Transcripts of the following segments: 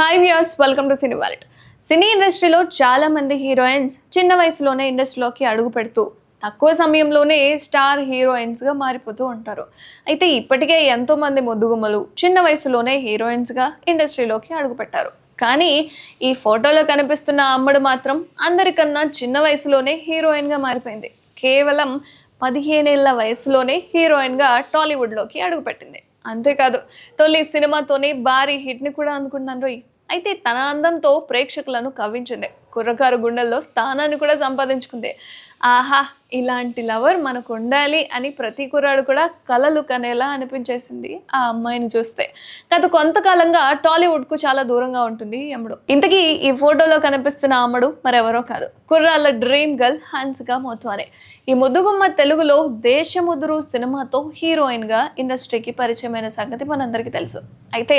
Hi viewers welcome to cine world cine ఇండస్ట్రీలో చాలా మంది హీరోయిన్స్ చిన్న వయసులోనే ఇండస్ట్రీలోకి అడుగు పెడుతూ తక్కువ సమయంలోనే స్టార్ హీరోయిన్స్గా మారిపోతూ ఉంటారు. అయితే ఇప్పటికే ఎంతో మంది ముద్దుగుమ్మలు చిన్న వయసులోనే హీరోయిన్స్గా ఇండస్ట్రీలోకి అడుగుపెట్టారు కానీ ఈ ఫోటోలో కనిపిస్తున్న అమ్మడు మాత్రం అందరికన్నా చిన్న వయసులోనే హీరోయిన్గా మారిపోయింది. కేవలం పదిహేనేళ్ళ వయసులోనే హీరోయిన్గా టాలీవుడ్లోకి అడుగుపెట్టింది అంతేకాదు తొలి సినిమాతోనే భారీ హిట్ని కూడా అందుకున్నాను రోయ్. అయితే తన అందంతో ప్రేక్షకులను కవ్వించింది. కుర్రకారు గుండెల్లో స్థానాన్ని కూడా సంపాదించుకుంది. ఆహా ఇలాంటి లవర్ మనకు ఉండాలి అని ప్రతి కుర్రాడు కూడా కలలు కనేలా అనిపించేసింది ఆ అమ్మాయిని చూస్తే. గత కొంతకాలంగా టాలీవుడ్కు చాలా దూరంగా ఉంటుంది అమ్ముడు అమ్మడు. ఇంతకీ ఈ ఫోటోలో కనిపిస్తున్న అమ్మడు మరెవరో కాదు. కుర్రాళ్ళ డ్రీమ్ గర్ల్ హన్స్గా మోత్వానే ఈ ముద్దుగుమ్మ తెలుగులో దేశముదురు సినిమాతో హీరోయిన్గా ఇండస్ట్రీకి పరిచయమైన సంగతి మనందరికీ తెలుసు. అయితే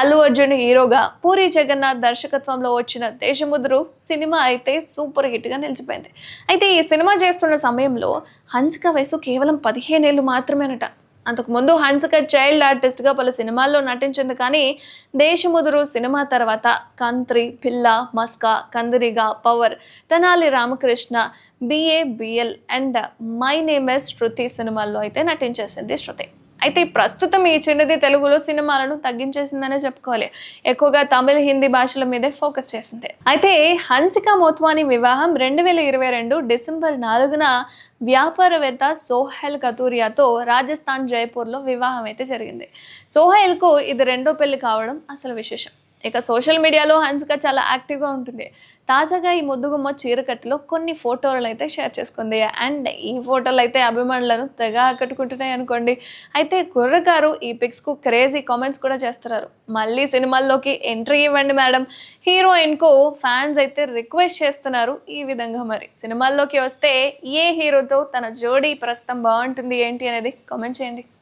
అల్లు అర్జున్ హీరోగా పూరి జగన్నాథ్ దర్శకత్వంలో వచ్చిన దేశముదురు సినిమా అయితే సూపర్ హిట్గా నిలిచిపోయింది. అయితే ఈ సినిమా చేస్తున్న సమయంలో హన్సిక వయసు కేవలం పదిహేనేళ్ళు మాత్రమేనట. అంతకుముందు హన్సిక చైల్డ్ ఆర్టిస్ట్గా పలు సినిమాల్లో నటించింది కానీ దేశముదురు సినిమా తర్వాత కంత్రి పిల్ల Maska Kandireega power Tenali Ramakrishna BA BL and my name is Shruthi సినిమాల్లో అయితే నటించేసింది శృతి. అయితే ప్రస్తుతం ఈ చిన్నది తెలుగులో సినిమాలను తగ్గించేసిందనే చెప్పుకోవాలి. ఎక్కువగా తమిళ హిందీ భాషల మీదే ఫోకస్ చేసింది. అయితే హన్సిక మోత్వాని వివాహం రెండు వేల ఇరవై రెండు డిసెంబర్ నాలుగున వ్యాపారవేత్త సోహెల్ కతూరియాతో రాజస్థాన్ జైపూర్లో వివాహం అయితే జరిగింది. సోహెల్కు ఇది రెండో పెళ్ళి కావడం అసలు విశేషం. ఇక సోషల్ మీడియాలో హన్సిక చాలా యాక్టివ్గా ఉంటుంది. తాజాగా ఈ ముద్దుగుమ్మ చీరకట్టులో కొన్ని ఫోటోలను అయితే షేర్ చేసుకుంది. అండ్ ఈ ఫోటోలు అయితే అభిమానులను తెగ ఆకట్టుకుంటున్నాయి అనుకోండి. అయితే కుర్రగారు ఈ పిక్స్కు క్రేజీ కామెంట్స్ కూడా చేస్తున్నారు. మళ్ళీ సినిమాల్లోకి ఎంట్రీ ఇవ్వండి మేడం. హీరోయిన్కు ఫ్యాన్స్ అయితే రిక్వెస్ట్ చేస్తున్నారు ఈ విధంగా మరి. సినిమాల్లోకి వస్తే ఏ హీరోతో తన జోడీ ప్రస్తుతం బాగుంటుంది ఏంటి అనేది కామెంట్ చేయండి.